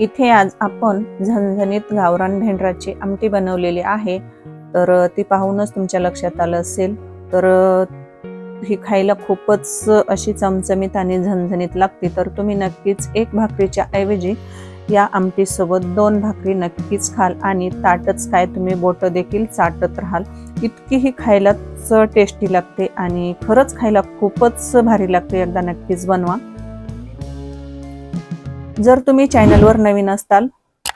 इथे आज आपण झणझणीत गावरान भेंडराची आमटी बनवलेली आहे. तर ती पाहूनच तुमच्या लक्षात आलं असेल. तर ही खायला खूपच अशी चमचमीत आणि झणझणीत लागते. तर तुम्ही नक्कीच एक भाकरीच्या ऐवजी या आमटीसोबत दोन भाकरी नक्कीच खाल आणि ताटच काय तुम्ही बोटं देखील चाटत राहाल. इतकी ही खायलाच टेस्टी लागते आणि खरंच खायला खूपच भारी लागते. एकदा नक्कीच बनवा. जर तुम्ही चॅनलवर नवीन असताल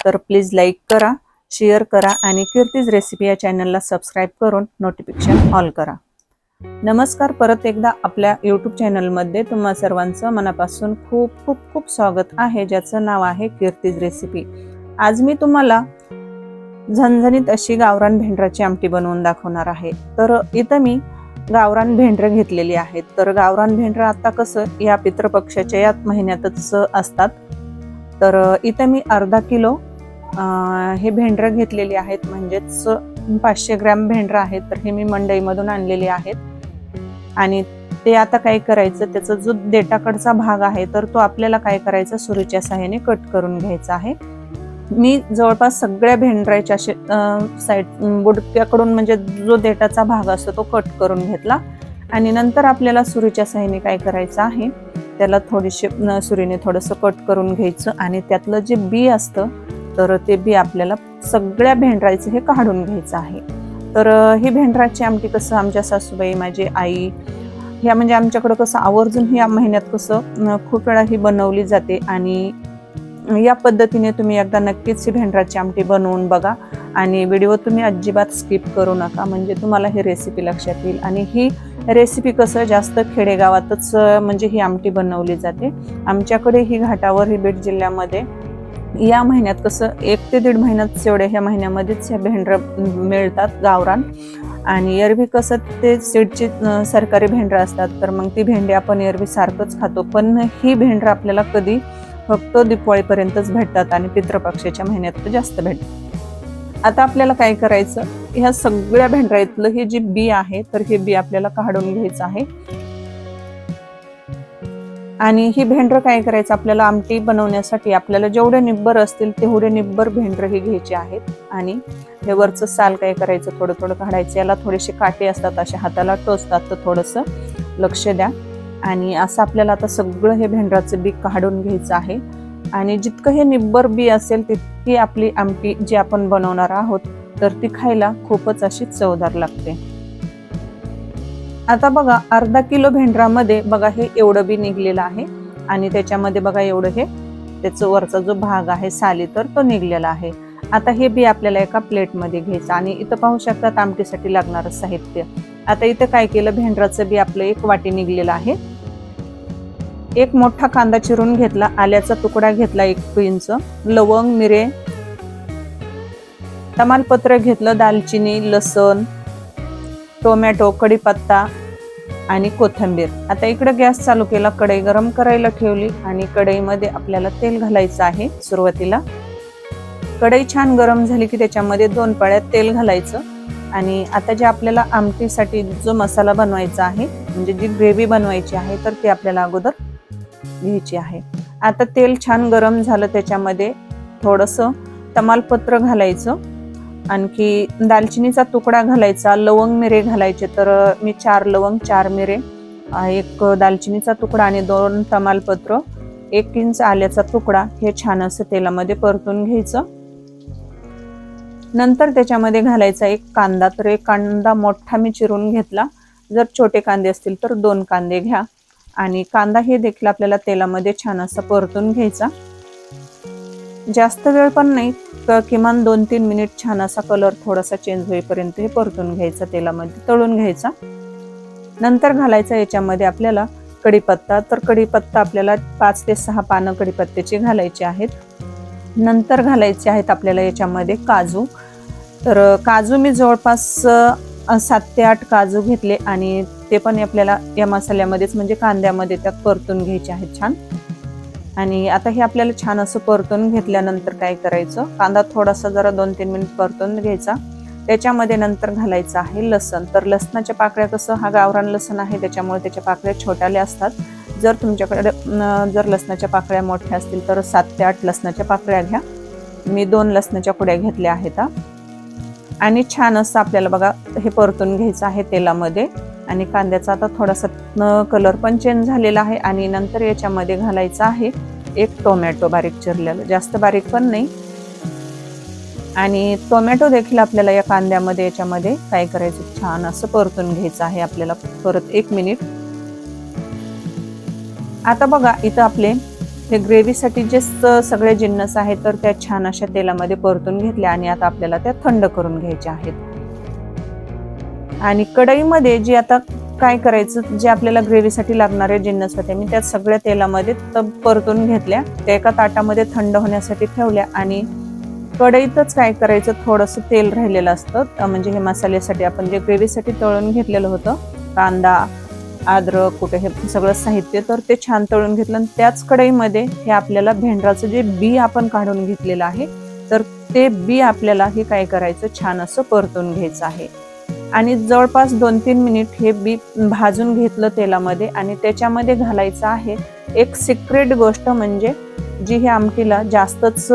तर प्लीज लाईक करा शेअर करा आणि कीर्तीज रेसिपी या चॅनलला सबस्क्राईब करून नोटिफिकेशन ऑल करा. नमस्कार परत एकदा आपल्या यूट्यूब चॅनलमध्ये तुम्हा सर्वांचं मनापासून खूप खूप खूप स्वागत आहे ज्याचं नाव आहे कीर्तीज रेसिपी. आज मी तुम्हाला झणझणीत अशी गावरान भेंडराची आमटी बनवून दाखवणार आहे. तर इथं मी गावरान भेंडरं घेतलेली आहेत. तर गावरान भेंडरं आता कसं या पितृपक्षाच्या या महिन्यातच असतात. तर इथं मी अर्धा किलो हे भेंडरं घेतलेली आहेत. म्हणजेच पाचशे ग्रॅम भेंड्रं आहेत. तर हे मी मंडईमधून आणलेली आहेत. आणि ते आता काय करायचं त्याचा जो देटाकडचा भाग आहे तर तो आपल्याला काय करायचा सुरीच्या सहाय्याने कट करून घ्यायचा आहे. मी जवळपास सगळ्या भेंडराच्या असे साईड बुडक्याकडून म्हणजे जो देटाचा भाग असतो तो कट करून घेतला. आणि नंतर आपल्याला सुरीच्या सहाय्याने काय करायचं आहे त्याला थोडीशी सुरीने थोडंसं कट करून घ्यायचं आणि त्यातलं जे बी असतं तर ते बी आपल्याला सगळ्या भेंड्राचं हे काढून घ्यायचं आहे. तर ही भेंडराची आमटी कसं आमच्या सासूबाई माझी आई ह्या म्हणजे आमच्याकडं कसं आवर्जून या महिन्यात कसं खूप वेळा ही बनवली जाते आणि या पद्धतीने तुम्ही एकदा नक्कीच ही भेंडराची आमटी बनवून बघा आणि व्हिडिओ तुम्ही अजिबात स्किप करू नका. म्हणजे तुम्हाला ही रेसिपी लक्षात येईल. आणि ही रेसिपी कसं जास्त खेडेगावातच म्हणजे ही आमटी बनवली जाते. आमच्याकडे ही घाटावर ही बीड जिल्ह्यामध्ये या महिन्यात कसं एक ते दीड महिन्यात एवढ्या ह्या महिन्यामध्येच ह्या भेंडरं मिळतात गावरान. आणि एरवी कसं ते सीडची सरकारी भेंडरं असतात तर मग ती भेंडी आपण एरवी सारखंच खातो. पण ही भेंडरं आपल्याला कधी फक्त दिपावळीपर्यंतच भेटतात आणि पितृपक्षाच्या महिन्यात जास्त भेटतात. आता आपल्याला काय करायचं? ह्या सगळ्या भेंडरातलं हे जे बी आहे तर हे बी आपल्याला काढून घ्यायचं आहे. आणि ही भेंडरं काय करायचं? आपल्याला आमटी बनवण्यासाठी आपल्याला जेवढे निब्बर असतील तेवढे निब्बर भेंड्र हे घ्यायचे आहेत. आणि हे वरचं साल काय करायचं? थोडं थोडं काढायचं. याला थोडेसे काटे असतात असे हाताला टोचतात. तर थोडंसं लक्ष द्या. आणि असं आपल्याला आता सगळं हे भेंडराचं बी काढून घ्यायचं आहे. आणि जितकं हे निब्बर बी असेल तितकी आपली आमटी जी आपण बनवणार आहोत तर ती खायला खूपच अशी चवदार लागते. आता बघा अर्धा किलो भेंडरामध्ये बघा हे एवढं बी निघलेलं आहे आणि त्याच्यामध्ये बघा एवढं हे त्याचा वरचा जो भाग आहे साली तर तो निघलेला आहे. आता हे बी आपल्याला एका प्लेटमध्ये घ्यायचं आणि इथं पाहू शकतात आमटीसाठी लागणारं साहित्य. आता इथं काय केलं भेंडराचं बी आपलं एक वाटी निघलेलं आहे. एक मोठा कांदा चिरून घेतला आल्याचा तुकडा घेतला एक इंच लवंग मिरे तमालपत्र घेतलं दालचिनी लसण टोमॅटो कढीपत्ता आणि कोथिंबीर. आता इकडे गॅस चालू केला कढई गरम करायला ठेवली आणि कढईमध्ये आपल्याला तेल घालायचं आहे सुरुवातीला. कढई छान गरम झाली की त्याच्यामध्ये दोन पाळ्यात तेल घालायचं आणि आता जे आपल्याला आमटीसाठी जो मसाला बनवायचा आहे म्हणजे जी ग्रेव्ही बनवायची आहे तर ती आपल्याला अगोदर घ्यायची आहे. आता तेल छान गरम झालं त्याच्यामध्ये. थोडंसं तमालपत्र घालायचं. आणखी दालचिनीचा तुकडा घालायचा लवंग मिरे घालायचे. तर मी चार लवंग चार मिरे एक दालचिनीचा तुकडा आणि दोन तमालपत्र एक इंच आल्याचा तुकडा हे छान असं तेलामध्ये परतून घ्यायचं. नंतर त्याच्यामध्ये घालायचा एक कांदा. तर एक कांदा मोठा मी चिरून घेतला. जर छोटे कांदे असतील तर दोन कांदे घ्या. आणि कांदा हे देखील आपल्याला तेलामध्ये छान असा परतून घ्यायचा. जास्त वेळ पण नाही तर किमान दोन तीन मिनिट छान असा कलर थोडासा चेंज होईपर्यंत हे परतून घ्यायचा तेलामध्ये तळून घ्यायचा. नंतर घालायचा याच्यामध्ये आपल्याला कढीपत्ता तर कढीपत्ता आपल्याला पाच ते सहा पानं कढीपत्त्याची घालायची आहेत. नंतर घालायचे आहेत आपल्याला याच्यामध्ये काजू. तर काजू मी जवळपास सात ते आठ काजू घेतले आणि ते पण आपल्याला या मसाल्यामध्येच म्हणजे कांद्यामध्ये त्यात परतून घ्यायचे आहेत छान. आणि आता हे आपल्याला छान असं परतून घेतल्यानंतर काय करायचं? कांदा थोडासा जरा दोन तीन मिनिट परतून घ्यायचा. त्याच्यामध्ये नंतर घालायचं आहे लसण. तर लसणाच्या पाकळ्या कसं? हा गावरान लसण आहे त्याच्यामुळे त्याच्या पाकळ्या छोट्याल्या असतात. जर तुमच्याकडे जर लसणाच्या पाकळ्या मोठ्या असतील तर सात ते आठ लसणाच्या पाकळ्या घ्या. मी दोन लसणाच्या कुड्या घेतल्या आहेत आणि छान असं आपल्याला बघा हे परतून घ्यायचं आहे तेलामध्ये. आणि कांद्याचा आता थोडासा कलर पण चेंज झालेला आहे आणि नंतर याच्यामध्ये घालायचं आहे एक टोमॅटो बारीक चिरलेलं. जास्त बारीक पण नाही. आणि टोमॅटो देखील आपल्याला या कांद्यामध्ये याच्यामध्ये काय करायचं? छान असं परतून घ्यायचं आहे आपल्याला. परत एक मिनिट आता बघा इथं आपले हे ग्रेव्हीसाठी जे सगळे जिन्नस आहेत तर त्या छान अशा तेलामध्ये परतून घेतल्या आणि आता आपल्याला त्या थंड करून घ्यायच्या आहेत. आणि कढईमध्ये जे आता काय करायचं जे आपल्याला ग्रेव्हीसाठी लागणारे जिन्नस होते मी त्या सगळ्या तेलामध्ये परतून घेतल्या त्या एका ताटामध्ये थंड होण्यासाठी ठेवल्या आणि कढईतच काय करायचं थोडंसं तेल राहिलेलं असतं. म्हणजे हे मसाल्यासाठी आपण जे ग्रेव्हीसाठी तळून घेतलेलं होतं कांदा अद्रक कुठे हे सगळं साहित्य तर ते छान तळून घेतलं आणि त्याच कढईमध्ये हे आपल्याला भेंड्राचं जे बी आपण काढून घेतलेलं आहे तर ते बी आपल्याला हे काय करायचं? छान असं परतून घ्यायचं आहे. आणि जवळपास दोन तीन मिनिट हे बी भाजून घेतलं तेलामध्ये आणि त्याच्यामध्ये घालायचं आहे एक सिक्रेट गोष्ट म्हणजे जी ही आमटीला जास्तच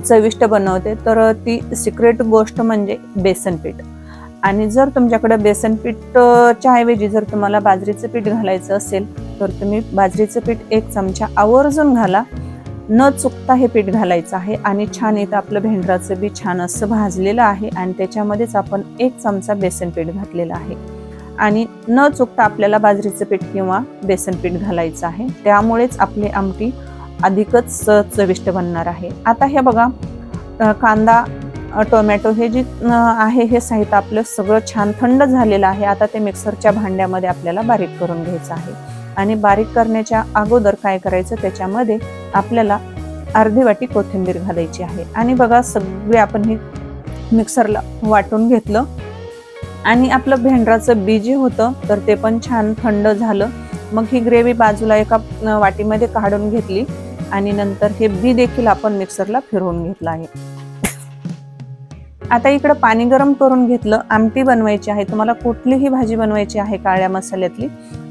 चविष्ट बनवते तर ती सिक्रेट गोष्ट म्हणजे बेसन पीठ. आणि जर तुमच्याकडे बेसन पीठच्या ऐवजी जर तुम्हाला बाजरीचं पीठ घालायचं असेल तर तुम्ही बाजरीचं पीठ एक चमचा आवर्जून घाला. न चुकता हे पीठ घालायचं आहे आणि छान इथं आपलं भेंडराचं बी छान असं भाजलेलं आहे आणि त्याच्यामध्येच आपण एक चमचा बेसन पीठ घातलेलं आहे. आणि न चुकता आपल्याला बाजरीचं पीठ किंवा बेसन पीठ घालायचं आहे. त्यामुळेच आपली आमटी अधिकच चविष्ट बनणार आहे. आता हे बघा कांदा टोमॅटो हे जे आहे हे साहित्य आपलं सगळं छान थंड झालेलं आहे. आता ते मिक्सरच्या भांड्यामध्ये आपल्याला बारीक करून घ्यायचं आहे. आणि बारीक करण्याच्या अगोदर काय करायचं? त्याच्यामध्ये आपल्याला अर्धी वाटी कोथिंबीर घालायची आहे. आणि बघा सगळे आपण हे मिक्सरला वाटून घेतलं. आणि आपलं भेंड्राचं बी जे होतं तर ते पण छान थंड झालं. मग ही ग्रेव्ही बाजूला एका वाटीमध्ये काढून घेतली. आणि नंतर हे बी देखील आपण मिक्सरला फिरवून घेतलं आहे. आता इकडं पाणी गरम करून घेतलं आमटी बनवायची आहे. तुम्हाला कुठलीही भाजी बनवायची आहे काळ्या मसाल्यातली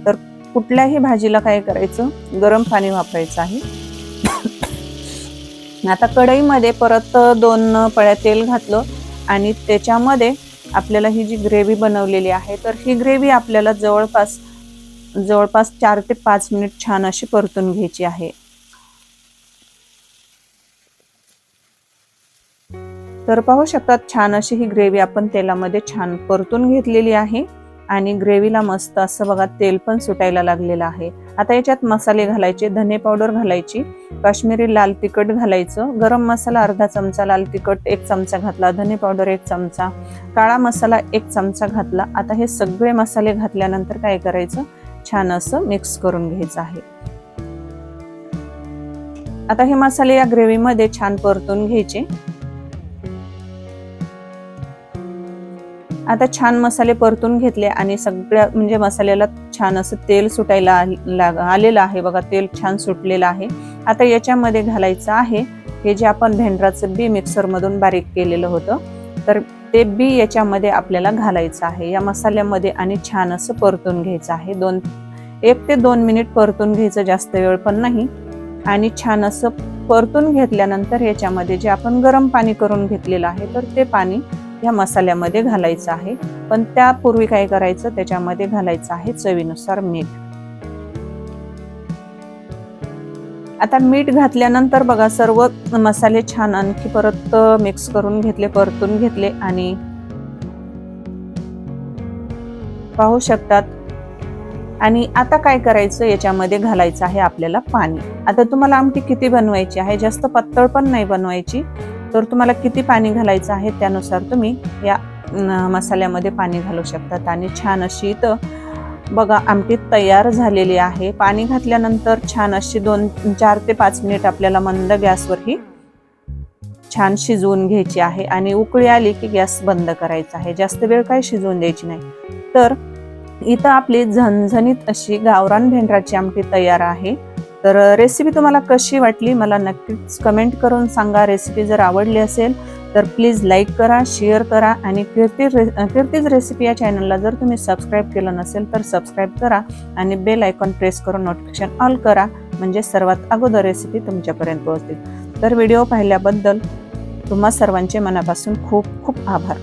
तर कुठल्याही भाजीला काय करायचं? गरम पाणी वापरायचं आहे. आता कढईमध्ये परत दोन पळ्या तेल घातलं आणि त्याच्यामध्ये आपल्याला ही जी ग्रेव्ही बनवलेली आहे तर ही ग्रेव्ही आपल्याला जवळपास जवळपास चार ते पाच मिनिट छान अशी परतून घ्यायची आहे. तर पाहू शकतात छान अशी ही ग्रेव्ही आपण तेलामध्ये छान परतून घेतलेली आहे. आणि ग्रेव्हीला मस्त असं बघा तेल पण सुटायला लागलेलं आहे. आता याच्यात मसाले घालायचे धने पावडर घालायची काश्मीरी लाल तिखट घालायचं गरम मसाला अर्धा चमचा लाल तिखट एक चमचा घातला धने पावडर एक चमचा काळा मसाला एक चमचा घातला. आता हे सगळे मसाले घातल्यानंतर काय करायचं? छान असं मिक्स करून घ्यायचं आहे. आता हे मसाले या ग्रेव्हीमध्ये छान परतून घ्यायचे. आता छान मसाले परतून घेतले आणि सगळ्या म्हणजे मसाल्याला छान असं तेल सुटायला लाग- आलेलं आहे बघा तेल छान सुटलेलं आहे. आता याच्यामध्ये घालायचं आहे हे जे आपण भेंड्राचं बी मिक्सरमधून बारीक केलेलं होतं तर ते बी याच्यामध्ये आपल्याला घालायचं आहे. या मसाल्यामध्ये आणि छान असं परतून घ्यायचं आहे. दोन एक ते दोन मिनिट परतून घ्यायचं जास्त वेळ पण नाही. आणि छान असं परतून घेतल्यानंतर याच्यामध्ये जे आपण गरम पाणी करून घेतलेलं आहे तर ते पाणी या मसाल्यामध्ये घालायचं आहे. पण त्यापूर्वी काय करायचं? त्याच्यामध्ये घालायचं आहे चवीनुसार मीठ. आता मीठ घातल्यानंतर बघा सर्व मसाले छान आणखी परत मिक्स करून घेतले परतून घेतले आणि पाहू शकतात. आणि आता काय करायचं? याच्यामध्ये घालायचं आहे आपल्याला पाणी. आता तुम्हाला आमटी किती बनवायची आहे? जास्त पातळ पण नाही बनवायची. तर तुम्हाला किती पाणी घालायचं आहे त्यानुसार तुम्ही या मसाल्यामध्ये पाणी घालू शकतात आणि छान अशी इथं बघा आमटी तयार झालेली आहे. पाणी घातल्यानंतर छान अशी दोन चार ते पाच मिनिट आपल्याला मंद गॅसवर ही छान शिजवून घ्यायची आहे. आणि उकळी आली की गॅस बंद करायचा आहे. जास्त वेळ काय शिजवून द्यायची नाही. तर इथं आपली झणझणीत अशी गावरान भेंडराची आमटी तयार आहे. तर रेसिपी तुम्हाला कशी वाटली? मला नक्कीच कमेंट करून सांगा. रेसिपी जर आवडली असेल तर प्लीज लाईक करा शेअर करा आणि फिरती रे फिरतीच रेसिपी या चॅनलला जर तुम्ही सबस्क्राईब केलं नसेल तर सबस्क्राईब करा आणि बेल आयकॉन प्रेस करून नोटिफिकेशन ऑल करा. म्हणजे सर्वात अगोदर रेसिपी तुमच्यापर्यंत पोहोचतील. तर व्हिडिओ पाहिल्याबद्दल तुम्हा सर्वांचे मनापासून खूप खूप आभार.